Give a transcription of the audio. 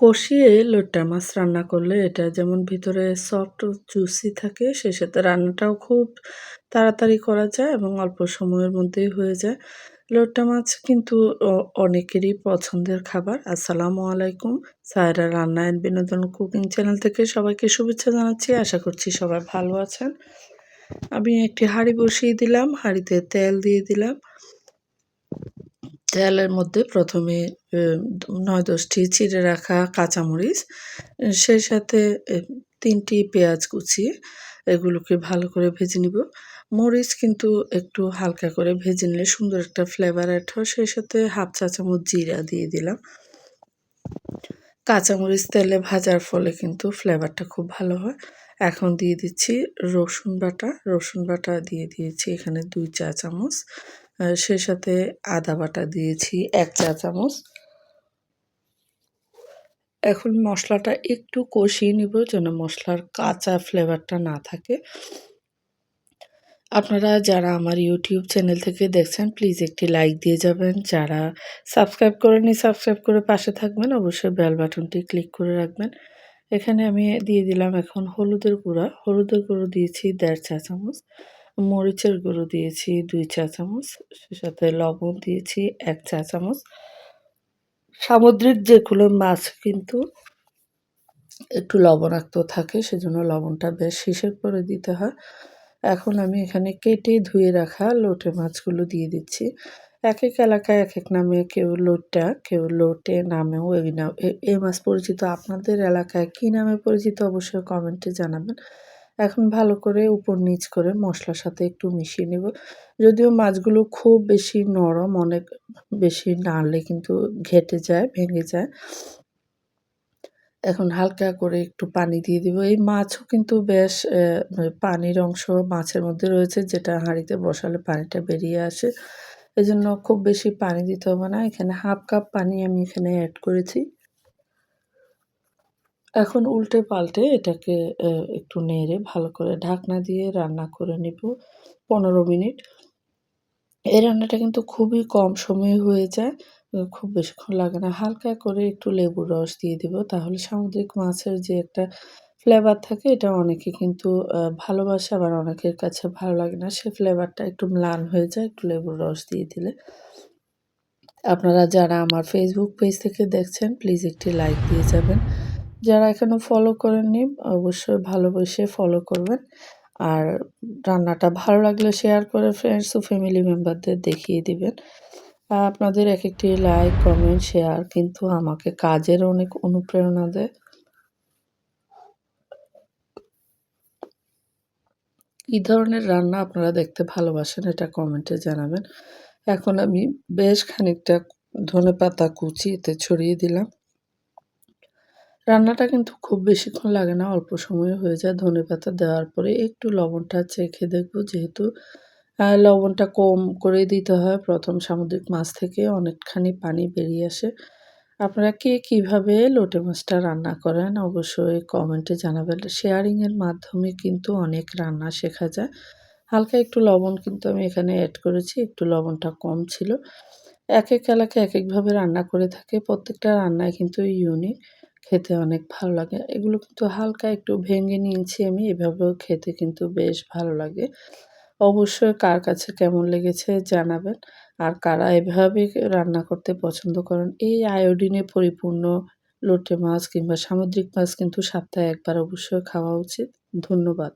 কষিয়ে লোট্টা মাছ রান্না করলে এটা যেমন ভিতরে সফট ও জুসি থাকে, সে সাথে রান্নাটাও খুব তাড়াতাড়ি করা যায় এবং অল্প সময়ের মধ্যেই হয়ে যায়। লোট্টা মাছ কিন্তু অনেকেরই পছন্দের খাবার। আসসালামু আলাইকুম। সায়রা রান্না অ্যান্ড বিনোদন কুকিং চ্যানেল থেকে সবাইকে শুভেচ্ছা জানাচ্ছি। আশা করছি সবাই ভালো আছেন। আমি একটি হাঁড়ি বসিয়ে দিলাম, হাঁড়িতে তেল দিয়ে দিলাম। তেলের মধ্যে প্রথমে নয় দশটি চিড়ে রাখা কাঁচামরিচ সেই সাথে তিনটি পেঁয়াজ কুচি, এগুলোকে ভালো করে ভেজে নিব। মরিচ কিন্তু একটু হালকা করে ভেজে নিলে সুন্দর একটা ফ্লেভার অ্যাড হয়। সেই সাথে হাফ চা চামচ জিরা দিয়ে দিলাম। কাঁচামরিচ তেলে ভাজার ফলে কিন্তু ফ্লেভারটা খুব ভালো হয়। এখন দিয়ে দিচ্ছি রসুন বাটা। রসুন বাটা দিয়ে দিয়েছি এখানে দুই চা চামচ। সে সাথে আদা বাটা দিয়েছি, এক চা চামচ। এখন মশলাটা একটু কষিয়ে নিব যেন মশলার কাঁচা ফ্লেভারটা না থাকে। আপনারা যারা আমার ইউটিউব চ্যানেল থেকে দেখছেন প্লিজ একটি লাইক দিয়ে যাবেন। যারা সাবস্ক্রাইব করেনি সাবস্ক্রাইব করে পাশে থাকবেন। অবশ্যই বেল বাটনটি ক্লিক করে রাখবেন। এখানে আমি দিয়ে দিলাম এখন হলুদের গুঁড়া। হলুদের গুঁড়ো দিয়েছি দেড় চা চামচ। মরিচের গুঁড়ো দিয়েছি দুই চা চামচ, সে সাথে লবণ দিয়েছি এক চা চামচ। সামুদ্রিক যেগুলো মাছ কিন্তু একটু লবণাক্ত থাকে, সেজন্য লবণটা বেশ হিসেব করে দিতে হয়। এখন আমি এখানে কেটে ধুয়ে রাখা লোটে মাছগুলো দিয়ে দিচ্ছি। এক এক এলাকায় এক এক নামে কেউ লোটটা, কেউ লোটে নামেও এই মাছ পরিচিত। আপনাদের এলাকায় কী নামে পরিচিত অবশ্যই কমেন্টে জানাবেন। এখন ভালো করে উপর নিচ করে মশলার সাথে একটু মিশিয়ে নেব। যদিও মাছগুলো খুব বেশি নরম, অনেক বেশি নাড়লে কিন্তু ঘেটে যায়, ভেঙে যায়। এখন হালকা করে একটু পানি দিয়ে দিব। এই মাছও কিন্তু বেশ পানির অংশ মাছের মধ্যে রয়েছে, যেটা হাঁড়িতে বসালে পানিটা বেরিয়ে আসে। এই জন্য খুব বেশি পানি দিতে হবে না। এখানে হাফ কাপ পানি আমি এখানে অ্যাড করেছি। এখন উল্টে পাল্টে এটাকে একটু নেড়ে ভালো করে ঢাকনা দিয়ে রান্না করে নিব পনেরো মিনিট। এই রান্নাটা কিন্তু খুবই কম সময়ে হয়ে যায় খুব বেশিক্ষণ লাগে না। হালকা করে একটু লেবুর রস দিয়ে দিব, তাহলে সামুদ্রিক মাছের যে একটা ফ্লেভার থাকে, এটা অনেকে কিন্তু ভালোবাসে, আবার অনেকের কাছে ভালো লাগে না। সে ফ্লেভারটা একটু ম্লান হয়ে যায়, একটু লেবুর রস দিয়ে দিলে। আপনারা যারা আমার ফেসবুক পেজ থেকে দেখছেন প্লিজ একটি লাইক দিয়ে যাবেন। যারা এখনও ফলো করেননি, অবশ্যই ভালোবেসে ফলো করবেন। আর রান্নাটা ভালো লাগলে শেয়ার করে ফ্রেন্ডস ও ফ্যামিলি মেম্বারদের দেখিয়ে দিবেন। আপনাদের এক একটি লাইক কমেন্ট শেয়ার কিন্তু আমাকে কাজের অনেক অনুপ্রেরণা দেয়। কী ধরনের রান্না আপনারা দেখতে ভালোবাসেন এটা কমেন্টে জানাবেন। এখন আমি বেশ খানিকটা ধনে পাতা কুচি এতে ছড়িয়ে দিলাম। রান্নাটা কিন্তু খুব বেশিক্ষণ লাগে না, অল্প সময়ে হয়ে যায়। ধনে পাতা দেওয়ার পরে একটু লবণটা চেখে দেখব, যেহেতু লবণটা কম করে দিতে হয়। প্রথম সামুদ্রিক মাছ থেকে অনেকখানি পানি বেরিয়ে আসে। আপনারা কে কীভাবে লোটে মাছটা রান্না করেন অবশ্যই কমেন্টে জানাবেন। শেয়ারিংয়ের মাধ্যমে কিন্তু অনেক রান্না শেখা যায়। হালকা একটু লবণ কিন্তু আমি এখানে অ্যাড করেছি, একটু লবণটা কম ছিল। এক এক এলাকায় এক একভাবে রান্না করে থাকে। প্রত্যেকটা রান্নায় কিন্তু ইউনিক খেতে অনেক ভালো লাগে। এগুলো কিন্তু হালকা একটু ভেঙে নিয়েছি আমি, এভাবেও খেতে কিন্তু বেশ ভালো লাগে। অবশ্যই কার কাছে কেমন লেগেছে জানাবেন। আর কারা এভাবে রান্না করতে পছন্দ করেন, এই আয়োডিনে পরিপূর্ণ লোটে মাছ কিংবা সামুদ্রিক মাছ কিন্তু সপ্তাহে একবার অবশ্যই খাওয়া উচিত। ধন্যবাদ।